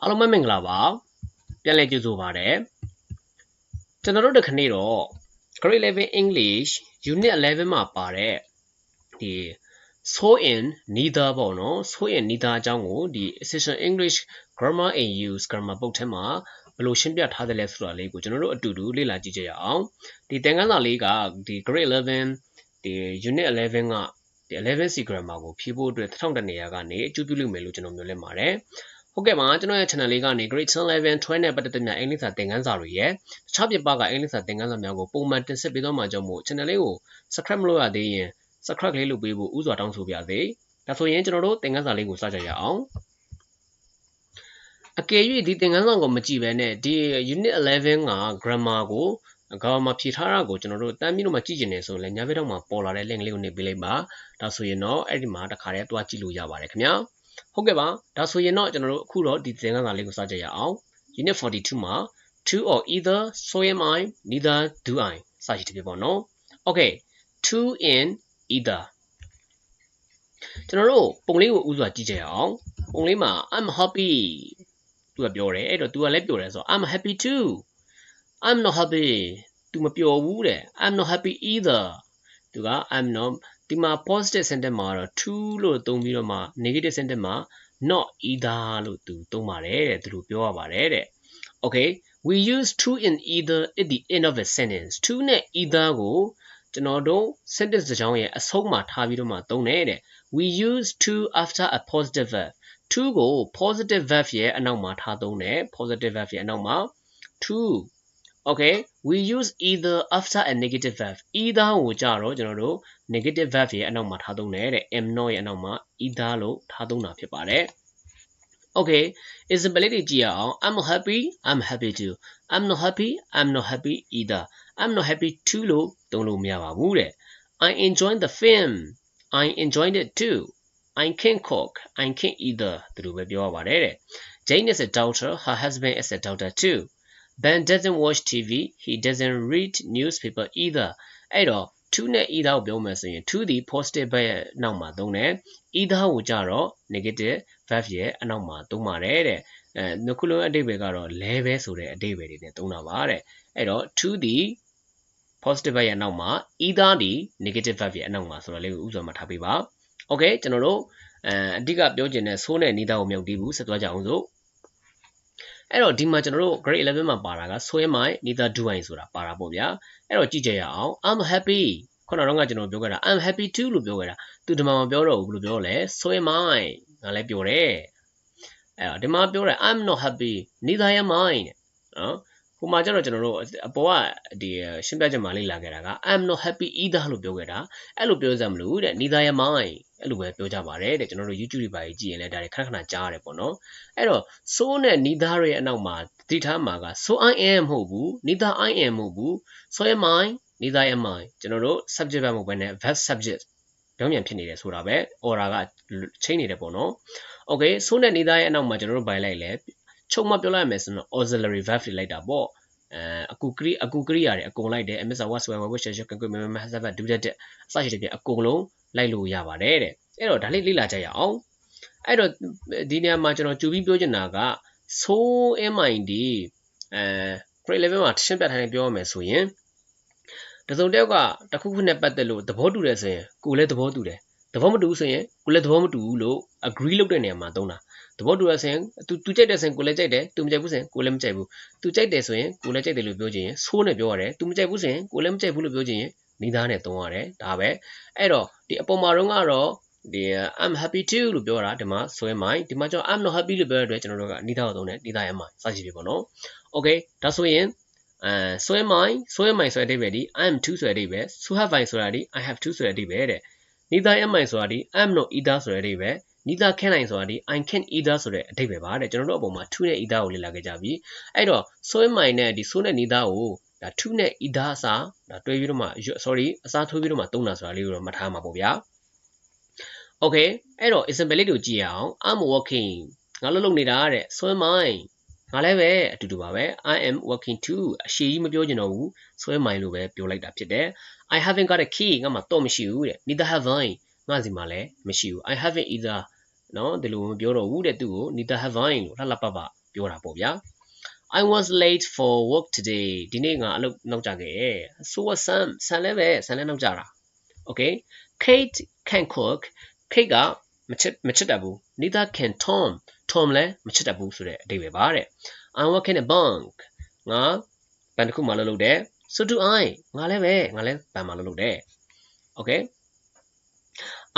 အားလုံးပဲမင်္ဂလာပါပြန်လည်ကြိုဆိုပါရစေကျွန်တော်တို့ဒီခနေ့တော့ Grade 11 English Unit 11မှာပါတဲ့ဒီ so in neither ပေါ့နော် so in neither အကြောင်းကိုဒီ Essential English Grammar and Use Grammar Book ထဲမှာဘယ်လိုရှင်းပြထားသလဲဆိုတာလေးကိုကျွန်တော်တို့အတူတူလေ့လာကြည့်ကြရအောင်ဒီသင်ခန်းစာလေးကဒီ Grade 11ဒီ Unit 11ကဒီ 11C grammar ကိုဖြည့်ဖို့အတွက်1000တနေရာကနေအကျိုးပြုလိမ့်မယ်လို့ကျွန်တော်မျှော်လင့်ပါတယ် ဟုတ်ကဲ့ပါကျွန်တော်ရဲ့ channel လေးကနေ grade 11 12နဲ့ပတ်သက်တဲ့များအင်္ဂလိပ်စာသင်ခန်းစာတွေရဲ့တခြားပြပကအင်္ဂလိပ်စာသင်ခန်းစာများကိုပုံမှန်တင်ဆက်ပေးသွားမှာကြောင့်မို့ channel လေးကို subscribe မလုပ်ရသေးရင် subscribe လေးလုပ်ပေးဖို့ဥစွာတောင်းဆိုပါရစေဒါဆိုရင်ကျွန်တော်တို့သင်ခန်းစာလေးကိုစကြရအောင်အကယ်၍ဒီသင်ခန်းစာကိုမကြည့်ဘဲနဲ့ဒီ unit 11က grammar ကိုကောင်းမှဖြည့်ထားတာကိုကျွန်တော်တို့တမ်းပြီးတော့မှကြည့်ကျင်နေဆိုရင်လည်းညဘက်တော့မှပေါ်လာတဲ့ link လေးကိုနှိပ်ပေးလိုက်ပါဒါဆိုရင်တော့အဲ့ဒီမှာတစ်ခါတည်းတွားကြည့်လို့ရပါတယ်ခင်ဗျာ ဟုတ်ကဲ့ပါဒါဆိုရင်တော့ကျွန်တော်တို့အခုတော့ဒီသင်ခန်းစာလေးကိုစကြရအောင် unit 42မှာ to or either so am i neither do i စရှိတပြပေါ့နော် okay to in either ကျွန်တော်တို့ပုံလေးကိုဥစွာကြည့်ကြရအောင်ပုံလေးမှာ i'm happy သူကပြောတယ်အဲ့တော့ तू ကလည်းပြောတယ်ဆိုတော့ i'm happy too i'm not happy သူမပျော်ဘူးတဲ့ i'm not happy either သူက i'm not ဒီမှာ positive sentence မှာတော့ to လို့သုံးပြီးတော့မှ negative sentence မှာ not either လို့သူသုံးပါတယ်တဲ့သူတို့ပြောရပါတယ်တဲ့ okay we use to in either at the end of a sentence to နဲ့ either ကိုကျွန်တော်တို့ sentence တစ်ကြောင်းရဲ့အဆုံးမှာထားပြီးတော့မှသုံးတယ်တဲ့ we use to after a positive verb to ကို positive verb ရဲ့အနောက်မှာထားသုံးတယ် positive verb ရဲ့အနောက်မှာ to okay we use either after a negative verb either ကိုကြတော့ကျွန်တော်တို့ negative verb ရဲ့အနောက်မှာထားသုံးတယ်တဲ့ am not ရဲ့အနောက်မှာ either လို့ထားသုံးတာဖြစ်ပါတယ် okay example လေးကြည့်ရအောင် i'm happy i'm happy too i'm not happy i'm not happy either i'm not happy too လို့သုံးလို့မရပါဘူးတဲ့ i enjoyed the film i enjoyed it too i can't cook i can't either သူတို့ပဲပြောရပါတယ်တဲ့ jane is a doctor her husband is a doctor too Ben doesn't watch TV he doesn't read newspaper either အဲ့တော့ to နဲ့ either ကိုပြောမယ်ဆိုရင် to ဒီ positive verb ရဲ့အနောက်မှာသုံးတယ် either ကိုကြတော့ negative verb ရဲ့အနောက်မှာသုံးပါတယ်တဲ့အဲနှစ်ခုလုံးအဓိပ္ပာယ်ကတော့လဲပဲဆိုတဲ့အဓိပ္ပာယ်တွေနဲ့သုံးတာပါတဲ့အဲ့တော့ to ဒီ positive verb ရဲ့အနောက်မှာ either ဒီ negative verb ရဲ့အနောက်မှာဆိုတော့လေးကိုဥစွာမှထားပေးပါ okay ကျွန်တော်တို့အဲအဓိကပြောချင်တဲ့ဆိုးနဲ့ neither ကိုမြောက်တီးဘူးဆက်သွားကြအောင်စို့ အဲ့တော့ဒီမှာကျွန်တော်တို့ grade 11မှာပါတာကဆွဲမိုင် neither do I ဆိုတာပါတာပေါ့ဗျာအဲ့တော့ကြည့်ကြရအောင် I'm happy ခုနကတော့ကျွန်တော်ပြောခဲ့တာ I'm happy too လို့ပြောခဲ့တာသူဒီမှာမပြောတော့ဘူးဘယ်လိုပြောလဲဆွဲမိုင်ငါလည်းပြောတယ်အဲ့တော့ဒီမှာပြောတယ် I'm not happy neither am I နော်ဟိုမှာကျတော့ကျွန်တော်တို့အပေါ်ကဒီရှင်းပြချက်မှာလေးလာခဲ့တာက I'm not happy either လို့ပြောခဲ့တာအဲ့လိုပြောစမ်းမလို့တဲ့ neither am I အဲ့လိုပဲပြောကြပါတယ်တဲ့ကျွန်တော်တို့ YouTube တွေပါကြည့်ရင်လည်းဒါတွေခဏခဏကြားရတယ်ပေါ့နော်အဲ့တော့ so နဲ့ neither ရဲ့အနောက်မှာသိထားမှာက so I am မဟုတ်ဘူး neither I am မဟုတ်ဘူး so am I neither am I ကျွန်တော်တို့ subject ပဲမဟုတ်ဘဲနဲ့ verb subject ပြောင်းပြန်ဖြစ်နေတယ်ဆိုတာပဲ order ကချိန်နေတယ်ပေါ့နော် okay so နဲ့ neither ရဲ့အနောက်မှာကျွန်တော်တို့ဘိုင်လိုက်လဲချုပ်မပြောလိုက်မယ်ဆိုတော့ auxiliary verb တွေလိုက်တာပေါ့အဲအကူကရိအကူကရိယာတွေအကုန်လိုက်တယ် MS was when which is can go remember has ever do that အစရှိတဲ့ပြအကုန်လုံး လိုက်လို့ရပါတယ်တဲ့အဲ့တော့ဒါလေးလေ့လာကြရအောင်အဲ့တော့ဒီနေရာမှာကျွန်တော်ကြူပြီးပြောချင်တာက so mind အဲ grade level မှာရှင်းပြထားနေပြောရမယ်ဆိုရင်တစုံတစ်ယောက်ကတခုခုနဲ့ပတ်သက်လို့သဘောတူတယ်ဆိုရင်ကိုယ်လည်းသဘောတူတယ်သဘောမတူဘူးဆိုရင်ကိုယ်လည်းသဘောမတူဘူးလို့ agree လုပ်တဲ့နေရာမှာသုံးတာသဘောတူရဆိုရင် तू तू ကြိုက်တယ်ဆိုရင်ကိုလည်းကြိုက်တယ် तू မကြိုက်ဘူးဆိုရင်ကိုလည်းမကြိုက်ဘူး तू ကြိုက်တယ်ဆိုရင်ကိုလည်းကြိုက်တယ်လို့ပြောချင်ရင်ဆိုးနဲ့ပြောရတယ် तू မကြိုက်ဘူးဆိုရင်ကိုလည်းမကြိုက်ဘူးလို့ပြောချင်ရင် နီးသားနဲ့သုံးရတယ်ဒါပဲအဲ့တော့ဒီအပေါ်မှာတော့ကတော့ဒီ I'm happy too လို့ပြောတာဒီမှာဆွဲမိုင်းဒီမှာကျတော့ I'm not happy လို့ပြောတဲ့အတွက်ကျွန်တော်တို့ကနီးသားကိုသုံးတယ်နီးသားရမိုင်းစကြည့်ပြီပေါ့နော် okay ဒါဆိုရင်အဲဆွဲမိုင်းဆွဲမိုင်းဆိုတဲ့အဓိပ္ပာယ်ဒီ I'm too ဆိုတဲ့အဓိပ္ပာယ် so have I ဆိုတာဒီ I have to ဆိုတဲ့အဓိပ္ပာယ်တဲ့ neither am I ဆိုတာဒီ I'm not either ဆိုတဲ့အဓိပ္ပာယ် neither can I ဆိုတာဒီ I can either ဆိုတဲ့အဓိပ္ပာယ်ပါတဲ့ကျွန်တော်တို့အပေါ်မှာ to နဲ့ either ကိုလေ့လာခဲ့ကြပြီအဲ့တော့ so am I နဲ့ဒီ so နဲ့ neither ကို ဒါ to နဲ့ either အစားဒါတွဲပြီးတော့မှ sorry အစားထိုးပြီးတော့မှသုံးတာဆိုတာလေးကိုတော့မှတ်ထားမှာပေါ့ဗျာ okay အဲ့တော့ example လေးကိုကြည့်ရအောင် I'm working ငါလှုပ်လှုပ်နေတာတဲ့ so am I ငါလည်းပဲအတူတူပါပဲ I am working too အရှိကြီးမပြောချင်တော့ဘူး so am I လို့ပဲပြောလိုက်တာဖြစ်တယ် I haven't got a key ငါမှတော့မရှိဘူးတဲ့ neither have I ငါစီမှာလည်းမရှိဘူး I haven't either နော်ဒီလိုမပြောတော့ဘူးတဲ့သူ့ကို neither have I လို့လှလှပပပြောတာပေါ့ဗျာ I was late for work today ဒီနေ့ငါအလုပ်နောက်ကျခဲ့တယ် so was Sam Sam လည်းပဲ Sam လည်းနောက်ကျတာ okay Kate can cook Kate ကမချစ်မချစ်တတ်ဘူး neither can Tom Tom လည်းမချစ်တတ်ဘူးဆိုတဲ့အဓိပ္ပာယ်ပါတဲ့ I'm working at bank ငါဘဏ်တစ်ခုမှလုပ်လုပ်တယ် so do I ငါလည်းပဲငါလည်းဘဏ်မှာလုပ်လုပ်တယ် okay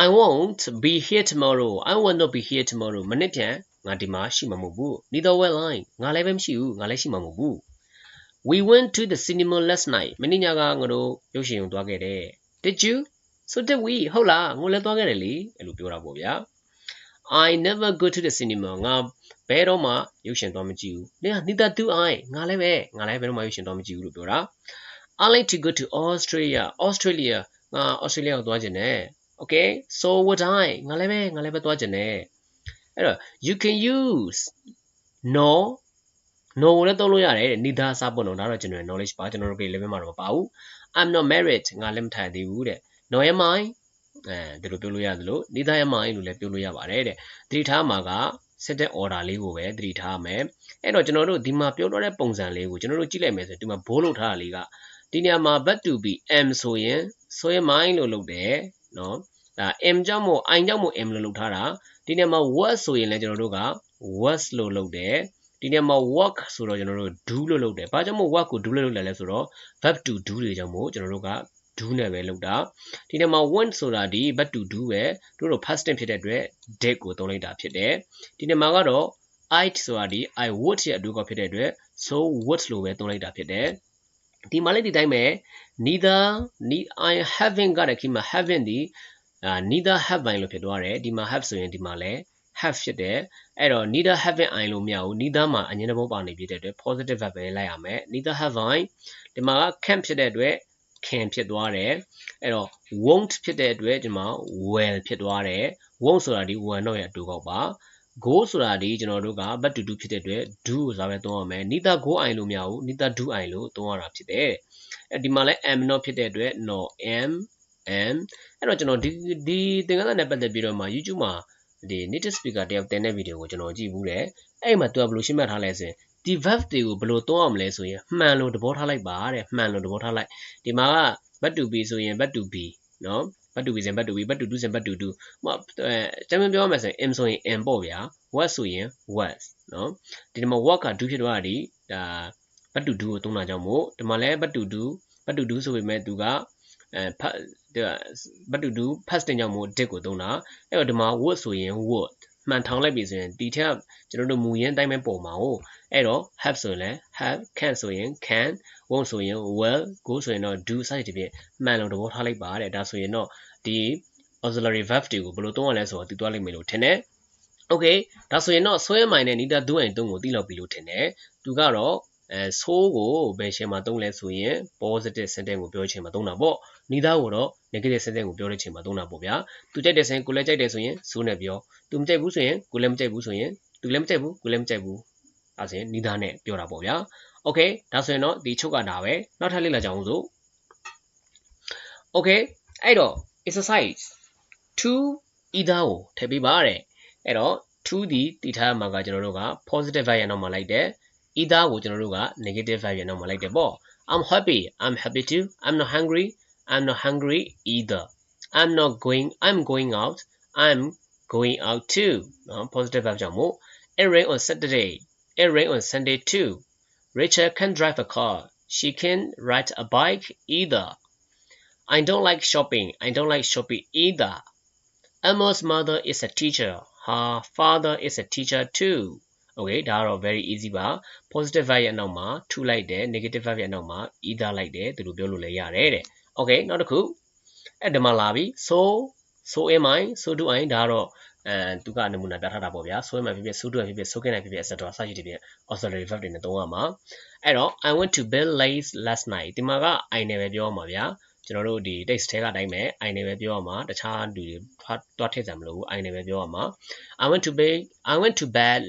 I won't be here tomorrow I will not be here tomorrow မနေ့ပြန် ငါဒီမှာရှိမှာမဟုတ်ဘူး neither will I ငါလည်းပဲမရှိဘူးငါလည်းရှိမှာမဟုတ်ဘူး We went to the cinema last night မနေ့ညကငါတို့ရုပ်ရှင်ရုံသွားခဲ့တယ် Did you So did we ဟုတ်လားငိုလည်းသွားခဲ့တယ်လေအဲ့လိုပြောတာပေါ့ဗျာ I never go to the cinema ငါဘယ်တော့မှရုပ်ရှင်သွားမကြည့်ဘူး။နေ neither do I ငါလည်းပဲငါလည်းဘယ်တော့မှရုပ်ရှင်သွားမကြည့်ဘူးလို့ပြောတာ။ I like to go to Australia Australia ငါ Australia ကိုသွားကျင်တယ်။ Okay so would I ငါလည်းပဲငါလည်းပဲသွားကျင်တယ်။ အဲ့တော့ you can use no no လည်းသုံးလို့ရတယ်။ neither စပေါ့နော်ဒါတော့ general knowledge ပါကျွန်တော်တို့ grade 11မှာတော့မပါဘူး။ I'm not married ငါလည်းမထိုင်သေးဘူးတဲ့။ No am I အဲဒီလိုပြောလို့ရသလို neither am I လို့လည်းပြောလို့ရပါတယ်တဲ့သတိထားမှာက set တဲ့ order လေးကိုပဲသတိထားမယ်အဲ့တော့ကျွန်တော်တို့ဒီမှာပြောထားတဲ့ပုံစံလေးကိုကျွန်တော်တို့ကြည့်လိုက်မယ်ဆိုရင်ဒီမှာဘိုးလုပ်ထားတာလေးကဒီနေရာမှာ but to be am ဆိုရင်ဆိုရင် mine လို့လုပ်တယ်နော်ဒါ m ကြောင့်မို့ i ကြောင့်မို့ m လို့လုပ်ထားတာ ဒီနေရာမှာ was ဆိုရင်လည်းကျွန်တော်တို့က was လို့လုပ်တယ်ဒီနေရာမှာ work ဆိုတော့ကျွန်တော်တို့ do လို့လုပ်တယ်။ဘာကြောင့်မို့ work ကို do လို့လုပ်လဲလဲဆိုတော့ verb to do တွေကြောင့်မို့ကျွန်တော်တို့က do နဲ့ပဲလုပ်တာဒီနေ့မှာ want ဆိုတာဒီ but to do ပဲတို့တို့ past tense ဖြစ်တဲ့အတွက် did ကိုသုံးလိုက်တာဖြစ်တယ်ဒီနေ့မှာကတော့ I ဆိုတာဒီ I would ရဲ့အတူကဖြစ်တဲ့အတွက် so would လို့ပဲသုံးလိုက်တာဖြစ်တယ်ဒီမှာလည်းဒီတိုင်းပဲ neither need I haven't ကတဲ့ခေတ်မှာ haven't ဒီအာ neither have I လို့ဖြစ်သွားတယ်ဒီမှာ have ဆိုရင်ဒီမှာလည်း have ဖြစ်တယ်အဲ့တော့ neither haven't I လို့မရဘူး neither မှာအငင်းတဘောပါနေပြတဲ့အတွက် positive verb ပဲလိုက်ရမယ် neither have I ဒီမှာက can ဖြစ်တဲ့အတွက် can ဖြစ်သွားတယ်အဲ့တော့ won't ဖြစ်တဲ့အတွက်ဒီမှာ will ဖြစ်သွားတယ် won't ဆိုတာဒီ will တော့ရဲ့အတူကောက်ပါ go ဆိုတာဒီကျွန်တော်တို့က but to do ဖြစ်တဲ့အတွက် do ကိုစားပဲသုံးရမယ် neither go I လို့မရဘူး neither do I လို့သုံးရတာဖြစ်တယ်အဲဒီမှာလဲ am not ဖြစ်တဲ့အတွက် no am am အဲ့တော့ကျွန်တော်ဒီဒီသင်ခန်းစာနဲ့ပတ်သက်ပြီးတော့မှ YouTube မှာဒီ native speaker တယောက်တင်တဲ့ဗီဒီယိုကိုကျွန်တော်ကြည့်ဘူးတယ်အဲ့မှာသူကဘယ်လိုရှင်းပြထားလဲဆိုရင်ဒီ verb တွေကိုဘယ်လိုသုံးအောင်မလဲဆိုရင်မှန်လို့သဘောထားလိုက်ပါတဲ့မှန်လို့သဘောထားလိုက်ဒီမှာက but to be ဆိုရင် but to be နော် but to be ဆိုရင် but to be but to do ဆိုရင် but to do ဟိုအဲကျမ်းပြောရမယ်ဆိုရင် am ဆိုရင် am ပေါ့ဗျာ was ဆိုရင် was နော်ဒီမှာ work က do ဖြစ်သွားတာဒီဒါ but to do ကိုသုံးတာကြောင့်မို့ဒီမှာလည်း but to do but to do ဆိုပေမဲ့သူက အဲ but to do past tense ကြောင့်မို့ did ကိုသုံးတာအဲ့တော့ဒီမှာ would ဆိုရင် would မှန်ထောင်လိုက်ပြီဆိုရင်ဒီထက်ကျွန်တော်တို့မူရင်းအတိုင်းပဲပုံပါဟုတ်အဲ့တော့ have ဆိုရင်လည်း have can ဆိုရင် can won't ဆိုရင် will go ဆိုရင်တော့ do စသဖြင့်မှန်လို့သဘောထားလိုက်ပါတဲ့ဒါဆိုရင်တော့ဒီ auxiliary verb တွေကိုဘယ်လိုသုံးရလဲဆိုတော့သိသွားလိမ့်မယ်လို့ထင်တယ် okay ဒါဆိုရင်တော့ဆွဲမိုင်နဲ့ neither do and don't ကိုသိလောက်ပြီလို့ထင်တယ်သူကတော့ အဲဆိုးကိုဘယ်ချိန်မှာသုံးလဲဆိုရင် positive sentence ကိုပြောချိန်မှာသုံးတာပေါ့ neither ကိုတော့ negative sentence ကိုပြောတဲ့ချိန်မှာသုံးတာပေါ့ဗျာသူကြိုက်တဲ့ဆိုရင်ကိုလည်းကြိုက်တယ်ဆိုရင်ဆိုးနဲ့ပြောသူမကြိုက်ဘူးဆိုရင်ကိုလည်းမကြိုက်ဘူးဆိုရင်သူလည်းမကြိုက်ဘူးကိုလည်းမကြိုက်ဘူးအဲဆိုရင် neither နဲ့ပြောတာပေါ့ဗျာ okay ဒါဆိုရင်တော့ဒီချုပ်ကဒါပဲနောက်ထပ်လေ့လာကြအောင်စို့ okay အဲ့တော့ exercise 2 either ကိုထည့်ပေးပါတဲ့အဲ့တော့2ဒီတည်ထားမှာကကျွန်တော်တို့က positive verb ရနောက်မှာလိုက်တယ် either ကိုကျွန်တော်တို့က negative verb ရနောက်မှာလိုက်တယ်ပေါ့ I'm happy I'm happy too I'm not hungry I'm not hungry either I'm not going I'm going out I'm going out too နော် positive verb ကြောင့်မို့ it rain on Saturday it rain on Sunday too Rachel can drive a car she can ride a bike either I don't like shopping I don't like shopping either Emma's mother is a teacher her father is a teacher too Okay ဒါကတော့ very easy ပါ positive verb ရဲ့အနောက်မှာ to လိုက်တယ် negative verb ရဲ့အနောက်မှာ either လိုက်တယ်သူတို့ပြောလို့လည်းရတယ်တဲ့ okay နောက်တစ်ခုအဲ့ဒီမှာလာပြီ so so am I so do I ဒါကတော့အဲသူကနမူနာပြထားတာပေါ့ဗျာ so am I ဖြစ်ဖြစ် so do I ဖြစ်ဖြစ် so can I ဖြစ်ဖြစ် etc စသဖြင့် auxiliary verb တွေနဲ့သုံးရမှာအဲ့တော့ I went to bed late last night ဒီမှာက I နဲ့ပဲပြောရမှာဗျာကျွန်တော်တို့ဒီ text ထဲကအတိုင်းပဲ I နဲ့ပဲပြောရမှာတခြားလူတွေတွားထည့်စရာမလိုဘူး I နဲ့ပဲပြောရမှာ I went to bed I went to bed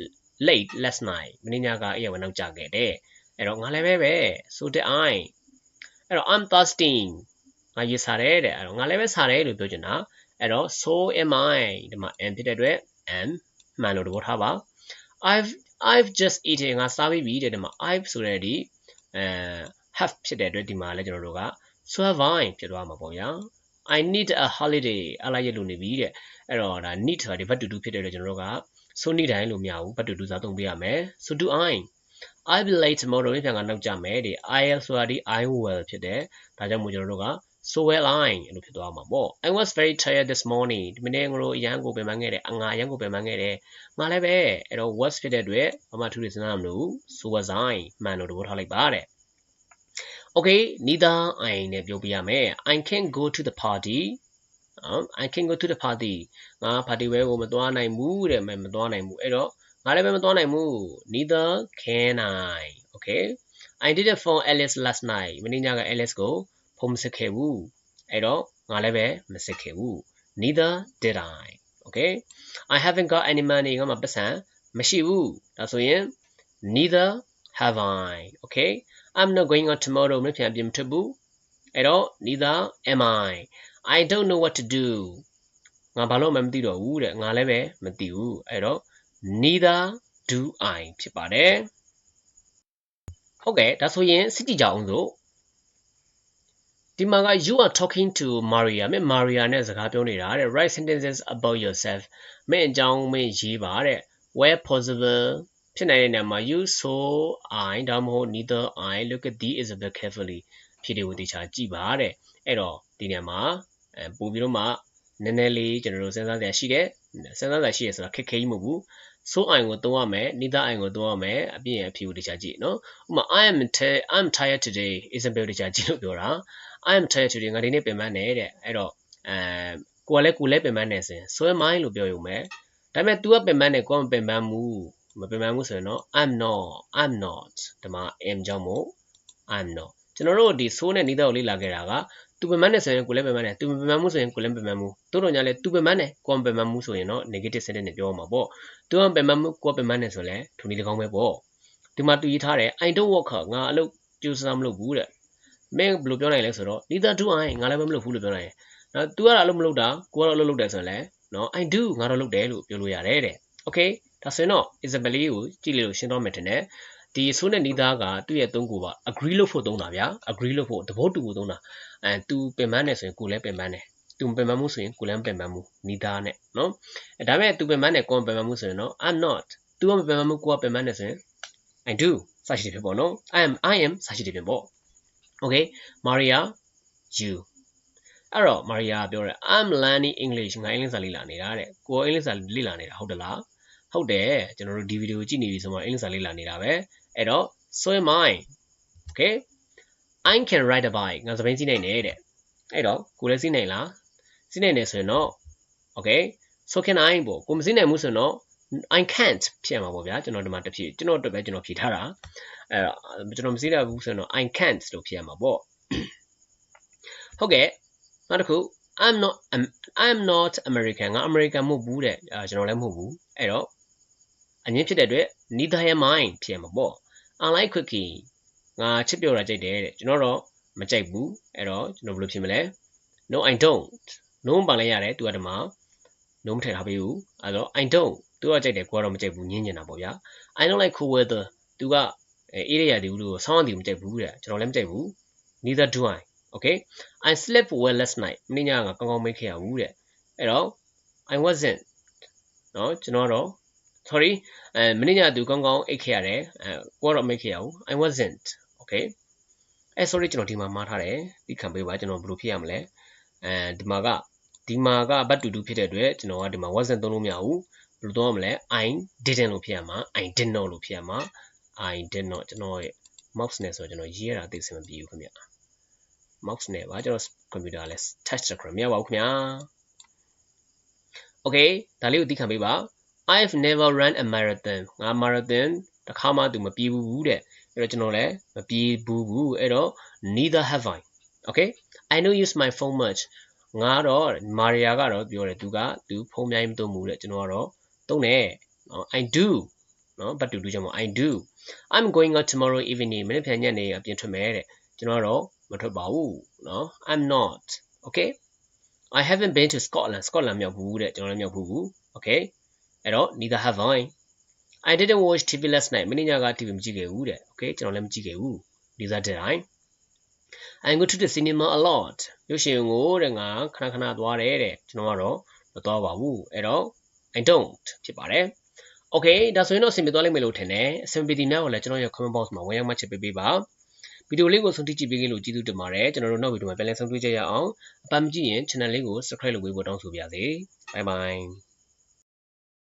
late last night မင်းညကအဲ့ရဝင်နောက်ကြခဲ့တယ်အဲ့တော့ငါလည်းပဲပဲ so did I အဲ့တော့ I'm thirsty ငါရေစားတယ်တဲ့အဲ့တော့ငါလည်းပဲစားတယ်လို့ပြောချင်တာအဲ့တော့ so am I ဒီမှာ am ဖြစ်တဲ့အတွက် am မှန်လို့သဘောထားပါ I've I've just eaten ငါစားပြီးပြီတဲ့ဒီမှာ I've ဆိုတဲ့ဒီအဲ have ဖြစ်တဲ့အတွက်ဒီမှာလည်းကျွန်တော်တို့က so have I ဖြစ်သွားမှာပေါ့ဗျာ I need a holiday အလားရလို့နေပြီတဲ့အဲ့တော့ဒါ need ဆိုတာဒီ verb to do ဖြစ်တဲ့အတွက်ကျွန်တော်တို့က so need တိုင်းလို့မရဘူး verb to do စားသုံးပေးရမယ် so do I I'll be late tomorrow ပြန်ကနောက်ကြမယ်ဒီ I'll ဆိုတာဒီ I will ဖြစ်တယ်ဒါကြောင့်မို့ကျွန်တော်တို့က so well I လို့ဖြစ်သွားမှာပေါ့ I was very tired this morning ဒီမနေ့ငါတို့အရန်ကိုပင်ပန်းခဲ့တယ်အငါအရန်ကိုပင်ပန်းခဲ့တယ်ငါလည်းပဲအဲ့တော့ was ဖြစ်တဲ့အတွက်ဘာမှထူးထူးစဉ်းစားမလို့ so was I မှန်လို့တဘောထားလိုက်ပါတဲ့ Okay နီးသားအိုင်နဲ့ပြောပြရမယ် I can go to the party နော် I can go to the party ငါ party ဝဲကိုမသွားနိုင်ဘူးတဲ့မသွားနိုင်ဘူးအဲ့တော့ငါလည်းပဲမသွားနိုင်ဘူး neither can I okay I didn't phone Alice last night မနေ့ညက Alice ကိုဖုန်းမဆက်ခဲ့ဘူးအဲ့တော့ငါလည်းပဲမဆက်ခဲ့ဘူး neither did I okay I haven't got any money ငါမှပတ်စံမရှိဘူးဒါဆိုရင် neither have I okay I'm not going out tomorrow မပြန်ပြင်မထွက်ဘူးအဲ့တော့ neither am I I don't know what to do ငါဘာလို့မှမသိတော့ဘူးတဲ့ငါလည်းပဲမသိဘူးအဲ့တော့ neither do I ဖြစ်ပါတယ်ဟုတ်ကဲ့ဒါဆိုရင်စစ်ကြည့်ကြအောင်စို့ဒီမှာက you are talking to Maria မင်း Maria နဲ့စကားပြောနေတာတဲ့ write sentences about yourself မင်းအကြောင်းမင်းရေးပါတဲ့ where possible ဖြစ်နိုင်တဲ့နေရာမှာ you so I ဒါမှမဟုတ် neither I look at the example carefully ဖြစ်တယ်ကိုတခြားကြည့်ပါတဲ့အဲ့တော့ဒီနေရာမှာ အဲပို့ပြီးတော့မှနည်းနည်းလေးကျွန်တော်တို့စဉ်းစားစရာရှိတယ်စဉ်းစားစရာရှိရဆိုတာခက်ခဲကြီးမဟုတ်ဘူး so I ကိုသုံးရမယ် neither I ကိုသုံးရမယ်အပြင်အဖြေကိုတခြားကြည့်နော်ဥပမာ I am I'm tired today example တခြားကြည့်လို့ပြောတာ I am tired today ငါဒီနေ့ပင်ပန်းနေတဲ့အဲ့တော့အဲကိုကလည်းကိုလည်းပင်ပန်းနေစင် so am I လို့ပြောရုံပဲဒါပေမဲ့ तू ကပင်ပန်းနေကိုကမပင်ပန်းဘူးမပင်ပန်းဘူးဆိုရင်တော့ I'm not I'm not ဒီမှာ am ကြောင့်မို့ I'm not ကျွန်တော်တို့ဒီဆိုးနဲ့နီးသားကိုလေ့လာခဲ့တာကသူပမန်းနဲ့ဆိုရင်ကိုလည်းပမန်းနဲ့သူပမန်းမှုဆိုရင်ကိုလည်းပမန်းမှုတို့တော့ညာလဲသူပမန်းနဲ့ကိုယ်ပမန်းမှုဆိုရင်တော့ negative sentence နဲ့ပြောမှာပေါ့သူကပမန်းမှုကိုယ်ပမန်းနဲ့ဆိုလဲထုံနည်းတကောင်းပဲပေါ့ဒီမှာသူရေးထားတယ် I don't work ငါအလုပ်ကြိုးစားမလုပ်ဘူးတဲ့မင်းဘယ်လိုပြောနိုင်လဲဆိုတော့ neither do I ငါလည်းမလုပ်ဘူးလို့ပြောနိုင်တယ်နော် तू ကတော့အလုပ်မလုပ်တာကိုကတော့အလုပ်လုပ်တယ်ဆိုရင်လဲနော် I do ငါတော့လုပ်တယ်လို့ပြောလို့ရတယ်တဲ့ okay ဒါဆိုရင်တော့ Isabelle ကိုကြည့်လို့ရှင်းတော့မယ်တင်တယ် ဒီဆိုးနဲ့နီးသားကသူ့ရဲ့သုံးကိုပါ agree လို့ဖို့သုံးတာဗျာ agree လို့ဖို့သဘောတူဖို့သုံးတာအဲသူပင်ပန်းနေဆိုရင်ကိုလည်းပင်ပန်းနေသူပင်ပန်းမှုဆိုရင်ကိုလည်းပင်ပန်းမှုနီးသားနဲ့နော်အဲဒါမဲ့သူပင်ပန်းနေကိုပင်ပန်းမှုဆိုရင်နော် I'm not သူကမပင်ပန်းမှုကိုကပင်ပန်းနေဆိုရင် I do စရှိတယ်ပေါ့နော် I am I am စရှိတယ်ပေါ့ Okay Maria you အဲ့တော့ Maria ပြောတယ် I'm learning English ငါအင်္ဂလိပ်စာလေ့လာနေတာတဲ့ကိုအင်္ဂလိပ်စာလေ့လာနေတာဟုတ်တလားဟုတ်တယ်ကျွန်တော်တို့ဒီဗီဒီယိုကြည့်နေပြီဆိုမှအင်္ဂလိပ်စာလေ့လာနေတာပဲ အဲ့တော့ so am I okay I can ride a bike ငါစပိန်စီးနိုင်တယ်တဲ့အဲ့တော့ကိုလည်းစီးနိုင်လားစီးနိုင်တယ်ဆိုရင်တော့ okay so can I ပေါ့ကိုမစီးနိုင်ဘူးဆိုရင်တော့ I can't ဖြစ်ရမှာပေါ့ဗျာကျွန်တော်ဒီမှာတစ်ဖြည့်ကျွန်တော်အတွက်ပဲကျွန်တော်ဖြည့်ထားတာအဲ့တော့ကျွန်တော်မစီးရဘူးဆိုရင်တော့ I can't လို့ဖြည့်ရမှာပေါ့ဟုတ်ကဲ့နောက်တစ်ခု I'm not I'm not American ငါ American မဟုတ်ဘူးတဲ့အဲကျွန်တော်လည်းမဟုတ်ဘူးအဲ့တော့ အငင်းဖြစ်တဲ့အတွက် neither am I ဖြစ်ရမှာပေါ့ I like cookie ငါချစ်ပြောတာကြိုက်တယ်တဲ့ကျွန်တော်တော့မကြိုက်ဘူးအဲ့တော့ကျွန်တော်ဘယ်လိုဖြစ်မလဲ no I don't no ပါလဲရတယ်သူကဒီမှာ no မထည့်ထားပေးဘူးအဲ့တော့ I don't သူကကြိုက်တယ်ကိုကတော့မကြိုက်ဘူးညင်းနေတာပေါ့ဗျာ I don't like cool weather သူကအေးရရဒီဘူးလို့ဆောင်းအတီမကြိုက်ဘူးတဲ့ကျွန်တော်လည်းမကြိုက်ဘူး neither do I okay I slept well last night မနေ့ညကကောင်းကောင်းမိတ်ခဲ့ရဘူးတဲ့အဲ့တော့ I wasn't เนาะကျွန်တော်တော့ sorry အဲမနေ့ညသူကောင်းကောင်းအိတ်ခဲ့ရတယ်အဲကိုကတော့မိတ်ခဲ့ရဘူး I wasn't okay အဲ sorry ကျွန်တော်ဒီမှာမှားထားတယ်ဒီခံပေးပါကျွန်တော်ဘယ်လိုဖြစ်ရမလဲအဲဒီမှာကဒီမှာက but to do ဖြစ်တဲ့အတွက်ကျွန်တော်ကဒီမှာ wasn't သုံးလို့မရဘူးဘယ်လိုသုံးရမလဲ I didn't လို့ဖြစ်ရမှာ I did not လို့ဖြစ်ရမှာ I did not ကျွန်တော်ရဲ့ mouse နဲ့ဆိုတော့ကျွန်တော်ရေးရတာသိစမပြေဘူးခင်ဗျ mouse နဲ့ပါကျွန်တော် computer လဲ touch screen မရပါဘူးခင်ဗျာ okay ဒါလေးကိုသိခံပေးပါ I've never run a marathon ငါ marathon တစ်ခါမှသူမပြေးဘူးတဲ့အဲ့တော့ကျွန်တော်လည်းမပြေးဘူးဘူးအဲ့တော့ neither have I okay I don't use my phone much ငါတော့မာရီယာကတော့ပြောတယ်သူကသူဖုန်းမြိုင်းမသုံးဘူးတဲ့ကျွန်တော်ကတော့သုံးတယ်နော် I do နော် but to do ကြောင့် I do I'm going out tomorrow evening မနေ့ဖြန်ညနေအပြင်ထွက်မယ်တဲ့ကျွန်တော်ကတော့မထွက်ပါဘူးနော် I'm not okay I haven't been to Scotland Scotland မြောက်ဘူးတဲ့ကျွန်တော်လည်းမြောက်ဘူး okay အဲ့တော့ neither have I I didn't watch TV last night မနေ့ညက TV မကြည့်ခဲ့ဘူးတဲ့ okay ကျွန်တော်လည်းမကြည့်ခဲ့ဘူး Lisa did I I go to the cinema a lot ရုပ်ရှင်ကိုတဲ့ငါခဏခဏသွားတယ်တဲ့ကျွန်တော်ကတော့မသွားပါဘူးအဲ့တော့ I don't ဖြစ်ပါတယ် Okay ဒါဆိုရင်တော့အဆင်ပြေသွားလိမ့်မယ်လို့ထင်တယ်အဆင်ပြေဒီနောက်ကိုလည်းကျွန်တော်ရဲ့ comment box မှာဝင်ရောက်မှချက်ပေးပေးပါဗီဒီယိုလေးကိုဆုံးဖြတ်ကြည့်ပေးလို့ကျေးဇူးတင်ပါတယ်ကျွန်တော်တို့နောက်ဗီဒီယိုမှာပြန်လည်ဆုံတွေ့ကြရအောင်အပမကြည့်ရင် channel လေးကို subscribe လုပ်ပေးဖို့တောင်းဆိုပါရစေ bye bye